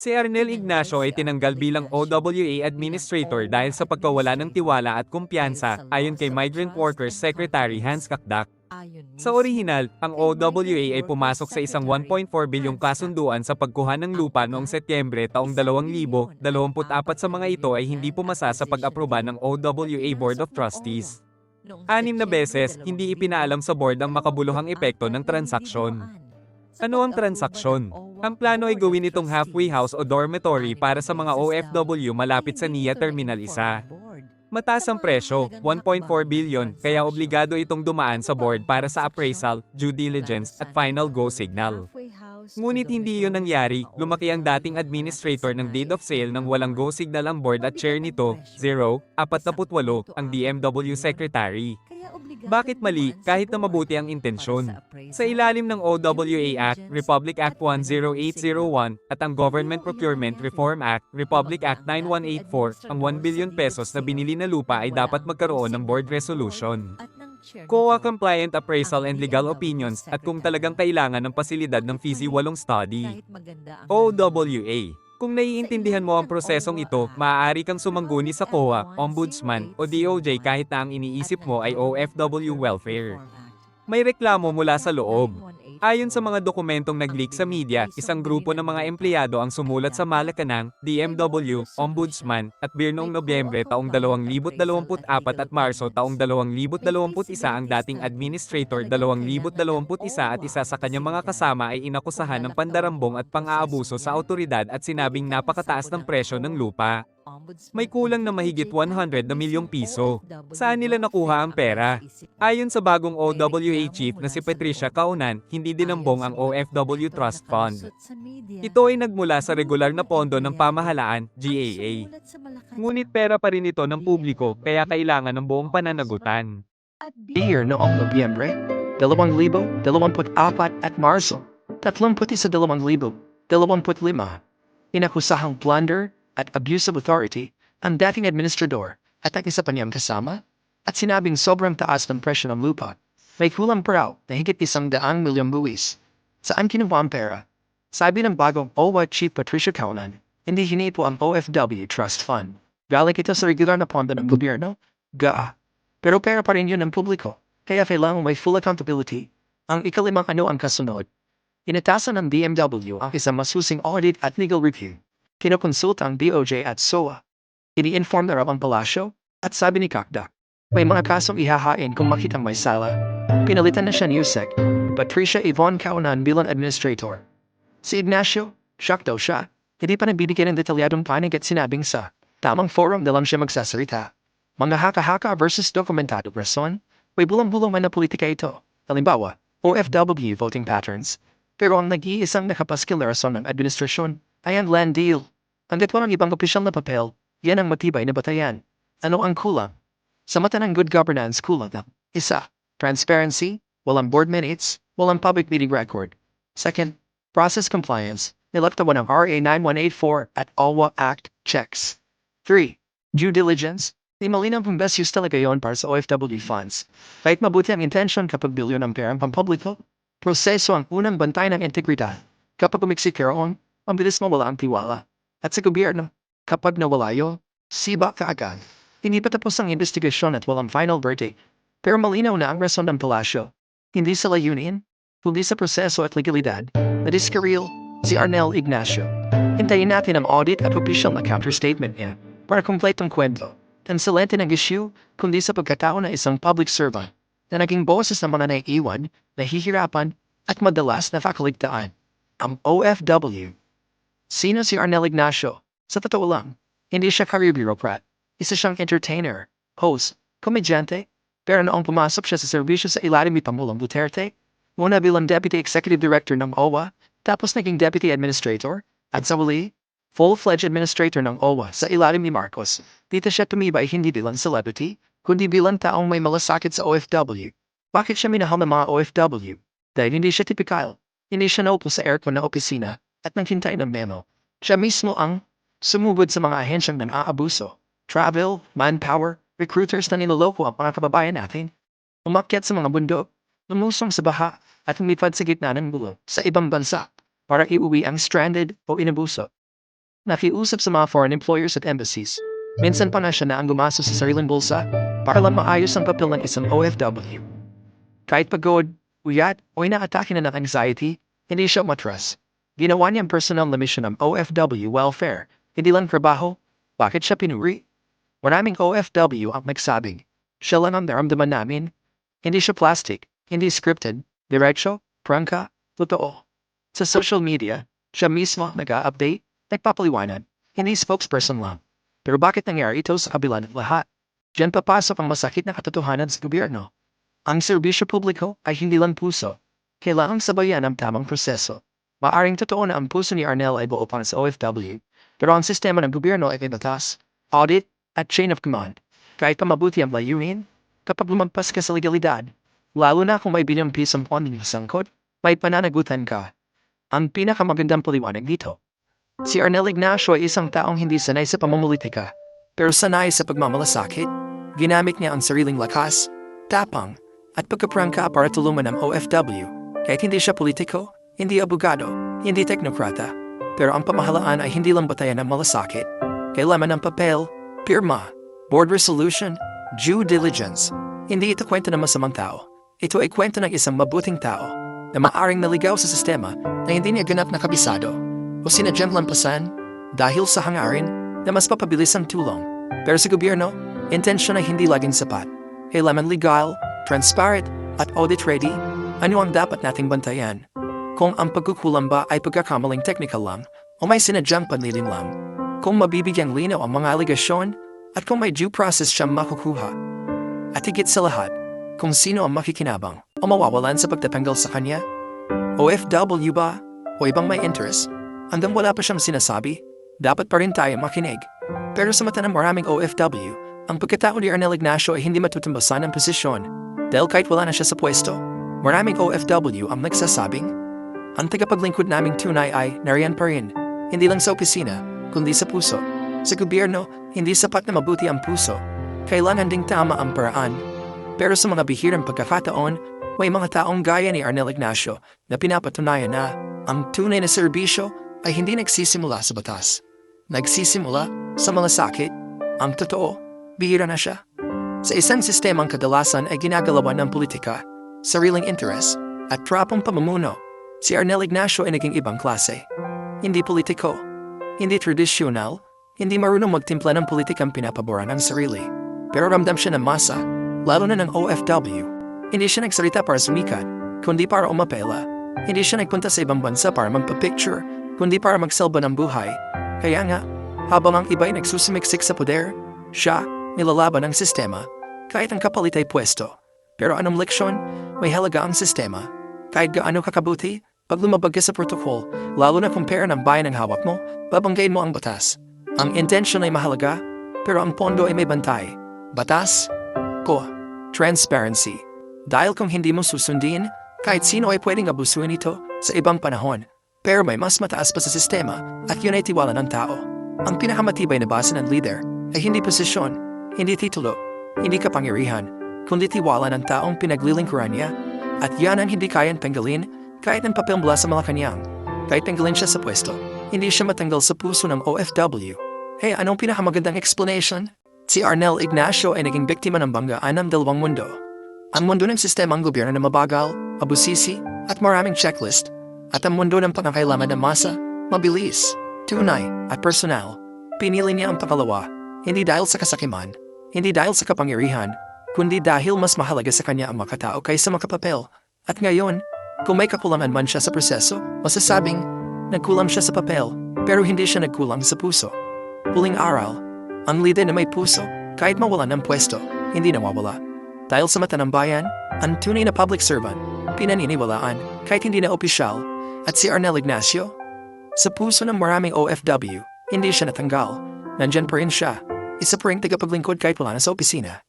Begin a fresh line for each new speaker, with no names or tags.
Si Arnel Ignacio ay tinanggal bilang OWA Administrator dahil sa pagkawala ng tiwala at kumpiyansa, ayon kay Migrant Workers Secretary Hans Kakdak. Sa orihinal, ang OWA ay pumasok sa isang 1.4 bilyong kasunduan sa pagkuha ng lupa noong Setyembre taong 2000, 24 sa mga ito ay hindi pumasa sa pag-aproba ng OWA Board of Trustees. Anim na beses, hindi ipinaalam sa board ang makabuluhang epekto ng transaksyon. Ano ang transaksyon? Ang plano ay gawin itong halfway house o dormitory para sa mga OFW malapit sa NIA Terminal 1. Mataas ang presyo, 1.4 billion, kaya obligado itong dumaan sa board para sa appraisal, due diligence, at final go signal. Ngunit hindi iyon nangyari, lumaki ang dating administrator ng deed of sale nang walang go signal ang board at chair nito, 0, 48, ang DMW secretary. Bakit mali, kahit na mabuti ang intensyon? Sa ilalim ng OWA Act, Republic Act 10801, at ang Government Procurement Reform Act, Republic Act 9184, ang 1 billion pesos na binili na lupa ay dapat magkaroon ng board resolution. COA compliant appraisal and legal opinions at kung talagang kailangan ng pasilidad ng FISI 8 study. OWA. Kung naiintindihan mo ang prosesong ito, maaari kang sumangguni sa COA, Ombudsman, o DOJ kahit na ang iniisip mo ay OFW welfare. May reklamo mula sa loob. Ayon sa mga dokumentong nag-leak sa media, isang grupo ng mga empleyado ang sumulat sa Malacanang, DMW, Ombudsman, at BIR noong Nobyembre taong 2024 at Marso taong 2021 ang dating administrator 2021 at isa sa kanyang mga kasama ay inakusahan ng pandarambong at pang-aabuso sa autoridad at sinabing napakataas ng presyo ng lupa. May kulang na mahigit 100 na milyong piso. Saan nila nakuha ang pera? Ayon sa bagong OWA chief na si Patricia Kaunan, hindi dinambong ang OFW Trust Fund. Ito ay nagmula sa regular na pondo ng pamahalaan, GAA. Ngunit pera pa rin ito ng publiko, kaya kailangan ng buong pananagutan.
Year noong Nobyembre, dalawang libo, dalawamput apat at Marso, tatlumput isa dalawang libo, dalawamput lima. Inakusahang plunder at abuse of authority ang dating administrador at ang isa pa niyang kasama at sinabing sobrang taas ng presyo ng lupa. May kulang pa raw na higit isang daang milyong buwis. Saan kinuha ang pera? Sabi ng bagong OWA Chief Patricia Kaunan, hindi hinipo ang OFW Trust Fund. Galing ito sa regular na pondo ng gobyerno? Ga. Pero pera pa rin yun ng publiko, kaya kailangan may full accountability. Ang ikalimang ano ang kasunod. Inatasan ng BMW ang isang masusing audit at legal review. Kinukonsulta ang DOJ at SOA. Ini-inform na raw ang palasyo at sabi ni Kakdak, may mga kasong ihahain kung makitang may sala. Pinalitan na siya ni USEC, Patricia Yvonne Kaunan bilang administrator. Si Ignacio, shock daw siya, hindi pa nabibigyan ng detalyadong panig at sinabing sa tamang forum na lang siya magsasalita. Mga haka-haka versus dokumentado rason, may bulang-bulang man na politika ito. Halimbawa, OFW voting patterns. Pero ang nag-iisang nakapaskil na rason ng administrasyon ay ang land deal. Andit walang ibang opisyal na papel, yan ang matibay na batayan. Ano ang kulang? Sa mata ng good governance kulang na. Isa, transparency, walang board minutes, walang public meeting record. Second, process compliance, nilaktawan ng RA 9184 at OWA Act checks. 3. Due diligence, Di malinaw kung best use talaga yon para sa OFW funds. Kahit mabuti ang intention kapag bilyon ang perang pampubliko, proseso ang unang bantay ng integridad. Kapag umiksik karoon, mabilis mawala ang tiwala. At sa gobyerno, kapag nawala yun, siba ka agad. Hindi pa tapos ang investigasyon at walang final verdict. Pero malinaw na ang rason ng palasyo. Hindi sa layunin, kundi sa proseso at legalidad. Na diskaril, si Arnel Ignacio. Hintayin natin ang audit at official na counterstatement niya para kumpletong kwento. Tansalente ng issue, kundi sa pagkatao na isang public servant na naging boses ng mga naiiwan, nahihirapan, at madalas na fakaligtaan. Ang OFW. Sino si Arnel Ignacio? Sa totoo lang, hindi siya career bureaucrat. Isa siyang entertainer, host, komedyante, pero noong pumasok siya sa serbisyo sa ilalim ni Pangulong Duterte, muna bilang Deputy Executive Director ng OWA, tapos naging Deputy Administrator, at sa huli, full-fledged administrator ng OWA sa ilalim ni Marcos. Dito siya tumibay hindi bilang celebrity, kundi bilang taong may malasakit sa OFW. Bakit siya minahal ng mga OFW? Dahil hindi siya tipikal. Hindi siya naupo sa aircon na opisina at naghintay ng memo. Siya mismo ang sumugod sa mga ahensyang nang aabuso. Travel, manpower, recruiters na niloloko ang mga kababayan natin. Umakyat sa mga bundok, lumusong sa baha at lumipad sa gitna ng bulong sa ibang bansa para iuwi ang stranded o inabuso. Nakiusap sa mga foreign employers at embassies. Minsan pa nga siya na ang gumastos sa sariling bulsa para lang maayos ang papel ng isang OFW. Kahit pagod, uyat, o inaatake na ng anxiety, hindi siya matras. Ginawa niyang personal na mission ng OFW welfare, hindi lang trabaho. Bakit siya pinuri? Maraming OFW ang nagsabing, siya lang ang naramdaman namin. Hindi siya plastic, hindi scripted, diretso, prangka, totoo. Sa social media, siya mismo nag-update, nagpapaliwanag, hindi spokesperson lang. Pero bakit nangyari ito sa kabila ng lahat? Diyan papasok ang masakit na katotohanan sa gobyerno. Ang serbisyo publiko ay hindi lang puso. Kailangang sabayan ang tamang proseso. Maaring totoo na ang puso ni Arnel ay buo para sa OFW, pero ang sistema ng gobyerno ay batas, audit, at chain of command. Kahit pa mabuti ang layunin, kapag lumagpas ka sa legalidad, lalo na kung may bilyang pisong funding sa sangkot, may pananagutan ka. Ang pinakamagandang paliwanag dito. Si Arnel Ignacio ay isang taong hindi sanay sa pamumulitika, pero sanay sa pagmamalasakit. Ginamit niya ang sariling lakas, tapang, at pagkaprangka para tulungan ang OFW. Kahit hindi siya politiko, hindi abogado, hindi teknokrata. Pero ang pamahalaan ay hindi lang batayan ng malasakit. Kailangan ng papel, pirma, board resolution, due diligence. Hindi ito kwento ng masamang tao. Ito ay kwento ng isang mabuting tao na maaring naligaw sa sistema na hindi niya ganap na kabisado o sinadyang lampasan dahil sa hangarin na mas papabilis ang tulong. Pero sa gobyerno, intensyon ay hindi laging sapat. Kailangan legal, transparent, at audit ready. Ano ang dapat nating bantayan? Kung ang pagkukulang ba ay pagkakamaling technical lang o may sinadyang panlilin lang. Kung mabibigyang linaw ang mga aligasyon at kung may due process siyang makukuha. At higit sa lahat, kung sino ang makikinabang o mawawalan sa pagtatanggal sa kanya. OFW ba o ibang may interest? Hanggang wala pa siyang sinasabi, dapat pa rin tayo makinig. Pero sa mata ng maraming OFW, ang pagkatao ni Arnel Ignacio ay hindi matutumbasan ang posisyon dahil kahit wala na siya sa pwesto, maraming OFW ang nagsasabing, ang tagapaglingkod naming tunay ay nariyan pa rin, hindi lang sa opisina, kundi sa puso. Sa gobyerno, hindi sapat na mabuti ang puso. Kailangan ding tama ang paraan. Pero sa mga bihirang pagkakataon, may mga taong gaya ni Arnel Ignacio na pinapatunayan na ang tunay na serbisyo ay hindi nagsisimula sa batas. Nagsisimula sa mga sakit. Ang totoo, bihira na siya. Sa isang sistemang kadalasan ay ginagalawan ng politika, sariling interes, at trapong pamumuno, si Arnel Ignacio ay naging ibang klase. Hindi politiko, hindi tradisyonal, hindi marunong magtimpla ng politikang pinapaboran ng sarili. Pero ramdam siya ng masa, lalo na ng OFW. Hindi siya nagsalita para sumikat, kundi para umapela. Hindi siya nagpunta sa ibang bansa para magpa-picture, kundi para magselba ng buhay. Kaya nga, habang ang iba ay nagsusumiksik sa poder, siya, nilalaban ang sistema, kahit ang kapalit ay pwesto. Pero anong leksyon? May halaga ang sistema. Kahit gaano kakabuti, pag lumabag ka sa protocol, lalo na kung pera ng bayan ang hawak mo, babanggain mo ang batas. Ang intention ay mahalaga, pero ang pondo ay may bantay. Batas, ko, transparency. Dahil kung hindi mo susundin, kahit sino ay pwedeng abusuin ito sa ibang panahon. Pero may mas mataas pa sa sistema at yun ay tiwala ng tao. Ang pinakamatibay na base ng leader ay hindi posisyon, hindi titulo, hindi kapangyarihan, kundi tiwala ng taong pinaglilingkuran niya at yan ang hindi kayang tanggalin kahit ng papel mula sa Malacanang. Kahit tanggalin siya sa pwesto, hindi siya matanggal sa puso ng OFW. Hey, anong pinakamagandang explanation? Si Arnel Ignacio ay naging biktima ng banggaan ng dalawang mundo. Ang mundo ng sistemang gobyerno na mabagal, abusisi, at maraming checklist, at ang mundo ng pangangailangan ng masa, mabilis, tunay, at personal. Pinili niya ang pangalawa, hindi dahil sa kasakiman, hindi dahil sa kapangyarihan, kundi dahil mas mahalaga sa kanya ang makatao kaysa makapapel. At ngayon, kung may kakulangan man siya sa proseso, masasabing, nagkulang siya sa papel, pero hindi siya nagkulang sa puso. Huling araw, ang leader na may puso, kahit mawala ng pwesto, hindi nawawala. Dahil sa mata ng bayan, ang tunay na public servant, pinaniniwalaan kahit hindi na opisyal, at si Arnel Ignacio, sa puso ng maraming OFW, hindi siya natanggal. Nandyan pa rin siya, isa pa rin tagapaglingkod kahit wala na sa opisina.